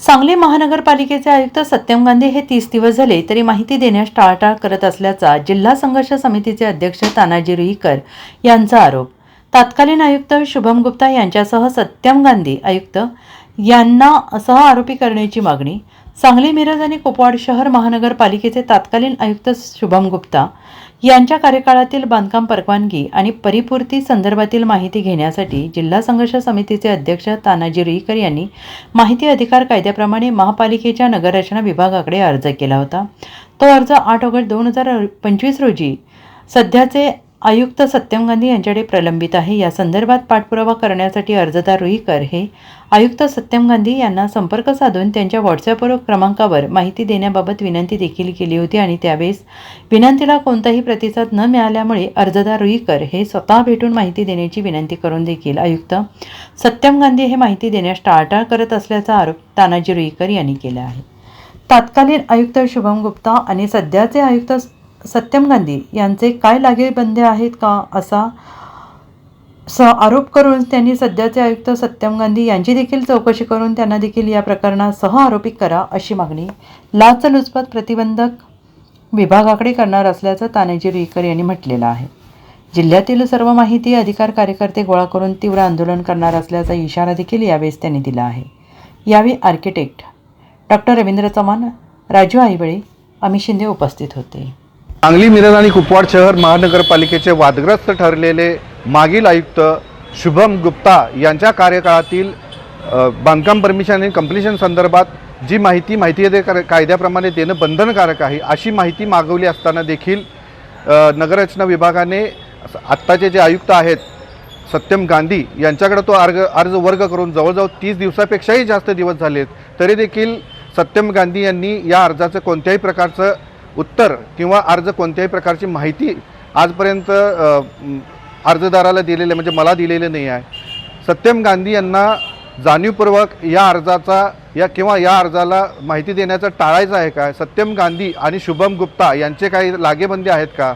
सांगली महानगरपालिकेचे आयुक्त सत्यम गांधी हे तीस दिवस झाले तरी माहिती देण्यास टाळाटाळ करत असल्याचा जिल्हा संघर्ष समितीचे अध्यक्ष तानाजी रुईकर यांचा आरोप. तत्कालीन आयुक्त शुभम गुप्ता यांच्यासह सत्यम गांधी आयुक्त यांना सह आरोपी करण्याची मागणी सांगली मिरज आणि कुपवाड शहर महानगरपालिकेचे तत्कालीन आयुक्त शुभम गुप्ता यांच्या कार्यकाळातील बांधकाम परवानगी आणि परिपूर्ती संदर्भातील माहिती घेण्यासाठी जिल्हा संघर्ष समितीचे अध्यक्ष तानाजी रुईकर यांनी माहिती अधिकार कायद्याप्रमाणे महापालिकेच्या नगररचना विभागाकडे अर्ज केला होता. तो अर्ज आठ ऑगस्ट दोन हजार पंचवीस रोजी सध्याचे आयुक्त सत्यम गांधी यांच्याकडे प्रलंबित आहे. या संदर्भात पाठपुरावा करण्यासाठी अर्जदार रुईकर हे आयुक्त सत्यम गांधी यांना संपर्क साधून त्यांच्या व्हॉट्सॲपवर क्रमांकावर माहिती देण्याबाबत विनंती देखील केली होती आणि त्यावेळेस विनंतीला कोणताही प्रतिसाद न मिळाल्यामुळे अर्जदार रुईकर हे स्वतः भेटून माहिती देण्याची विनंती करून देखील आयुक्त सत्यम गांधी हे माहिती देण्यास टाळाटाळ करत असल्याचा आरोप तानाजी रुईकर यांनी केला आहे. तत्कालीन आयुक्त शुभम गुप्ता आणि सध्याचे आयुक्त सत्यम गांधी यांचे काय लागेबंधे आहेत का असा स आरोप करून त्यांनी सध्याचे आयुक्त सत्यम गांधी यांची देखील चौकशी करून त्यांना देखील या प्रकरणात सह आरोपी करा अशी मागणी लाचलुचपत प्रतिबंधक विभागाकडे करणार असल्याचं तानाजी रुईकर यांनी म्हटलेलं आहे. जिल्ह्यातील सर्व माहिती अधिकार कार्यकर्ते गोळा करून तीव्र आंदोलन करणार असल्याचा इशारा देखील यावेळेस त्यांनी दिला आहे. यावेळी आर्किटेक्ट डॉक्टर रवींद्र चव्हाण राजू आईवळे अमित शिंदे उपस्थित होते. सांगली मिरज आणि कुपवाड शहर महानगरपालिकेचे वादग्रस्त ठरलेले मागील आयुक्त शुभम गुप्ता यांच्या कार्यकाळातील बांधकाम परमिशन आणि कंप्लिशन संदर्भात जी माहिती माहिती अधिकार कायद्याप्रमाणे देणं बंधनकारक आहे अशी माहिती मागवली असताना देखील नगररचना विभागाने आत्ताचे जे आयुक्त आहेत सत्यम गांधी यांच्याकडे तो अर्ज अर्ज वर्ग करून जवळजवळ तीस दिवसापेक्षाही जास्त दिवस झालेत तरी देखील सत्यम गांधी यांनी या अर्जाचं कोणत्याही प्रकारचं उत्तर किंवा अर्ज कोणत्याही प्रकारची माहिती आजपर्यंत अर्जदाराला दिलेलं म्हणजे मला दिलेलं नाही आहे. सत्यम गांधी यांना जाणीवपूर्वक या अर्जाचा या किंवा या अर्जाला माहिती देण्याचं टाळायचं आहे का? सत्यम गांधी आणि शुभम गुप्ता यांचे काही लागेबंदी आहेत का?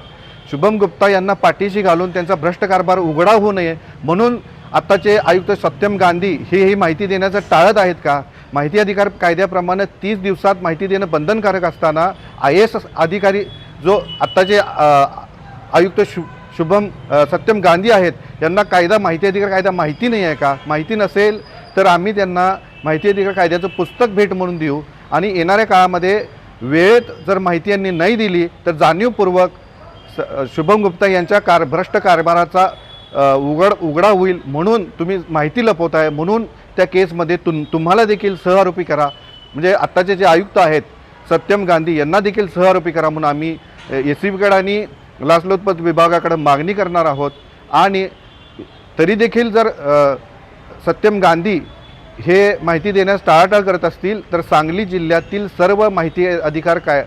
शुभम गुप्ता यांना पाठीशी घालून त्यांचा भ्रष्ट कारभार उघडा होऊ नये म्हणून आत्ताचे आयुक्त सत्यम गांधी हे ही माहिती देण्याचं टाळत आहेत का? माहिती अधिकार कायद्याप्रमाणे तीस दिवसात माहिती देणं बंधनकारक असताना आय एस अधिकारी जो आत्ताचे आयुक्त शु शुभम सत्यम गांधी आहेत यांना कायदा माहिती अधिकार कायदा माहिती नाही आहे का? माहिती नसेल तर आम्ही त्यांना माहिती अधिकार कायद्याचं पुस्तक भेट म्हणून देऊ. आणि येणाऱ्या काळामध्ये वेळेत जर माहिती यांनी नाही दिली तर जाणीवपूर्वक स शुभम गुप्ता यांच्या कार भ्रष्ट कारभाराचा उघड उघडा होईल म्हणून तुम्ही माहिती लपवत आहे म्हणून त्या केसमध्ये तुम तुम्हाला देखील सहआरोपी करा. म्हणजे आत्ताचे जे आयुक्त आहेत सत्यम गांधी यांना देखील सहआरोपी करा म्हणून आम्ही एस सी बीकडे आणि लाचलुचपत विभागाकडे मागणी करणार आहोत. आणि तरी देखील जर सत्यम गांधी हे माहिती देण्यास टाळाटाळ करत असतील तर सांगली जिल्ह्यातील सर्व माहिती अधिकार काय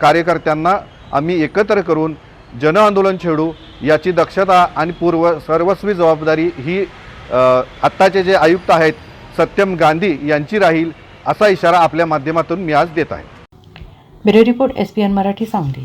कार्यकर्त्यांना आम्ही एकत्र करून जनआंदोलन छेडू याची दक्षता आणि पूर्व सर्वस्वी जबाबदारी ही आत्ताचे जे आयुक्त आहेत सत्यम गांधी यांची राहील असा इशारा आपल्या माध्यमातून मी आज देत आहे. Bureau report S P N Marathi Sangli.